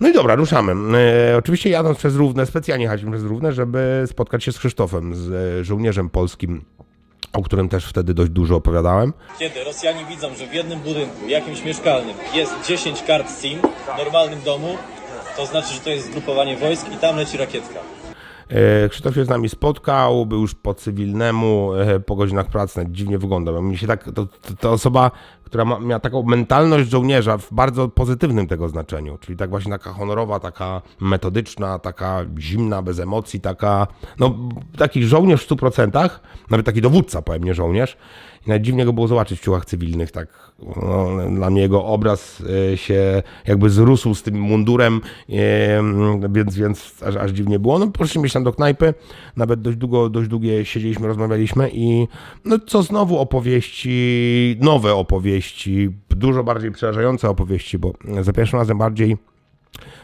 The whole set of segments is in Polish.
No i dobra, ruszamy. E, oczywiście jadąc przez Równę, specjalnie jechaliśmy przez Równę, żeby spotkać się z Krzysztofem, z e, żołnierzem polskim, o którym też wtedy dość dużo opowiadałem. Kiedy Rosjanie widzą, że w jednym budynku, jakimś mieszkalnym, jest 10 kart SIM w normalnym domu, to znaczy, że to jest zgrupowanie wojsk i tam leci rakietka. E, Krzysztof się z nami spotkał, był już po cywilnemu, e, po godzinach pracy, dziwnie wyglądał. Mi się tak, to, to, to osoba, która ma, miała taką mentalność żołnierza w bardzo pozytywnym tego znaczeniu, czyli tak właśnie taka honorowa, taka metodyczna, taka zimna, bez emocji, taka, no taki żołnierz w 100%, nawet taki dowódca, powiem, nie żołnierz. I nawet dziwnie go było zobaczyć w ciuchach cywilnych, tak no, dla mnie jego obraz e, się jakby zrósł z tym mundurem, e, więc, więc aż, aż dziwnie było. No poszliśmy się tam do knajpy, nawet dość długo, dość długie siedzieliśmy, rozmawialiśmy i no co znowu opowieści, nowe opowieści, dużo bardziej przerażające opowieści, bo za pierwszym razem bardziej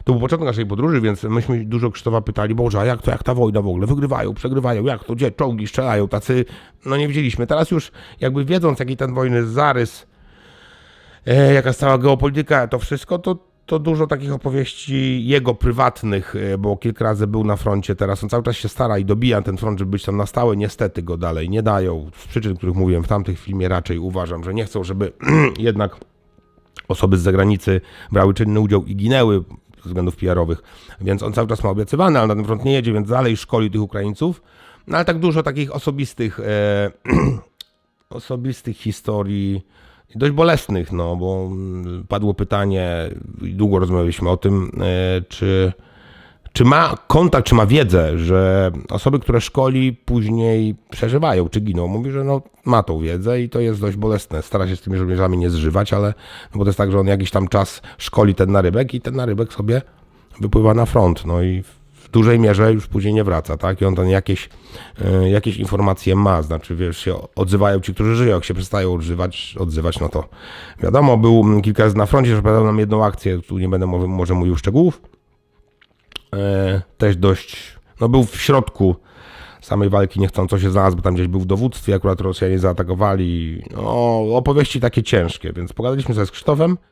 to był początek naszej podróży, więc myśmy dużo Krzysztofa pytali, Boże, a jak to, jak ta wojna w ogóle? Wygrywają, przegrywają, jak to, gdzie czołgi strzelają, tacy, no nie wiedzieliśmy. Teraz już jakby wiedząc, jaki ten wojny zarys, e, jaka jest cała geopolityka, to wszystko, to, to dużo takich opowieści jego prywatnych, e, bo kilka razy był na froncie, teraz on cały czas się stara i dobija ten front, żeby być tam na stałe, niestety go dalej nie dają, z przyczyn, których mówiłem w tamtych filmie, raczej uważam, że nie chcą, żeby jednak osoby z zagranicy brały czynny udział i ginęły ze względów PR-owych, więc on cały czas ma obiecywane, ale na ten front nie jedzie, więc dalej szkoli tych Ukraińców. No ale tak dużo takich osobistych, e, osobistych historii, dość bolesnych, no bo padło pytanie, i długo rozmawialiśmy o tym, e, czy, czy ma kontakt, czy ma wiedzę, że osoby, które szkoli, później przeżywają, czy giną. Mówi, że no, ma tą wiedzę i to jest dość bolesne. Stara się z tymi żołnierzami nie zżywać, ale no bo to jest tak, że on jakiś tam czas szkoli ten narybek i ten narybek sobie wypływa na front. No i w dużej mierze już później nie wraca, tak? I on tam jakieś, e, jakieś informacje ma, znaczy wiesz, się odzywają ci, którzy żyją, jak się przestają odzywać, odzywać, no to wiadomo, był kilka razy na froncie, że opowiadał nam jedną akcję, tu nie będę może, mówił szczegółów, też dość, no był w środku samej walki niechcąco się znalazł, bo tam gdzieś był w dowództwie, akurat Rosjanie zaatakowali, no opowieści takie ciężkie, więc pogadaliśmy sobie z Krzysztofem,